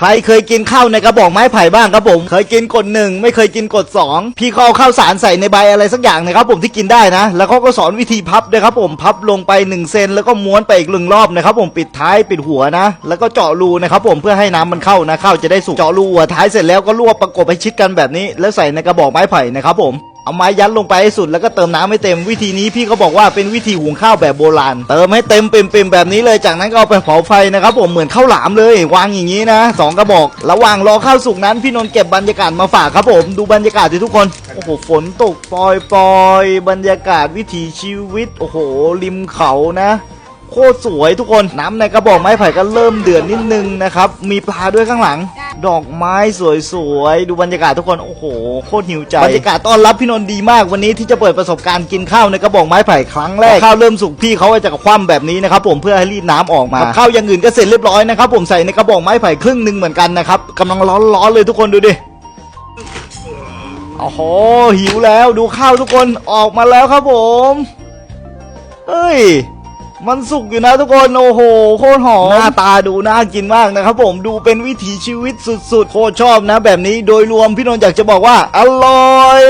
ใครเคยกินข้าวในกระบอกไม้ไผ่บ้างครับผม เคยกินกดหนึ่งไม่เคยกินกดสองพี่เขาเอาข้าวสารใส่ในใบอะไรสักอย่างนะครับผมที่กินได้นะ แล้วเขาก็สอนวิธีพับด้วยครับผมพับลงไป1เซนแล้วก็ม้วนไปอีกหนึ่งรอบนะครับผมปิดท้ายปิดหัวนะ แล้วก็เจาะรูนะครับผมเพื่อให้น้ำมันเข้านะข้าวจะได้สุกเจาะรูหัวท้ายเสร็จแล้วก็ลวกประกบให้ชิดกันแบบนี้ แล้วใส่ในกระบอกไม้ไผ่นะครับผม เอาไม้ยัดลงไปให้สุดแล้วก็เติมน้ำให้เต็มวิธีนี้พี่เขาบอกว่าเป็นวิธีหุงข้าวแบบโบราณ เติมให้เต็มเปิ่มๆแบบนี้เลยจากนั้นก็เอาไปเผาไฟนะครับผมเหมือนข้าวหลามเลยวางอย่างนี้นะสองกระบอก ระหว่างรอข้าวสุกนั้นพี่นนท์เก็บบรรยากาศมาฝากครับผมดูบรรยากาศดิทุกคนโอ้โหฝนตกปล่อยบรรยากาศวิถีชีวิต โอ้โห ริมเขานะโคตรสวยทุกคนน้ำในกระบอกไม้ไผ่ก็เริ่มเดือดนิดนึงนะครับมีปลาด้วยข้างหลัง ดอกไม้สวยๆ ดูบรรยากาศทุกคน โอ้โห โคตรหิวใจ บรรยากาศต้อนรับพี่นนท์ดีมากวันนี้ที่จะเปิดประสบการณ์กินข้าวในกระบอกไม้ไผ่ครั้งแรก ข้าวเริ่มสุกพี่เขาก็จะคว่ำแบบนี้นะครับผมเพื่อให้รีดน้ำออกมากับข้าวอย่างอื่นก็เสร็จเรียบร้อยนะครับผมใส่ในกระบอกไม้ไผ่ครึ่งหนึ่งเหมือนกันนะครับกำลังร้อนๆเลยทุกคนดูดิโอ้โหหิวแล้วดูข้าวทุกคนออกมาแล้วครับผมเฮ้ย มันสุกอยู่นะทุกคนโอ้โหโคตรหอมหน้าตาดูน่ากินมากนะครับผมดูเป็นวิถีชีวิตสุดๆ โคตรชอบนะ แบบนี้โดยรวมพี่นนท์อยากจะบอกว่าอร่อย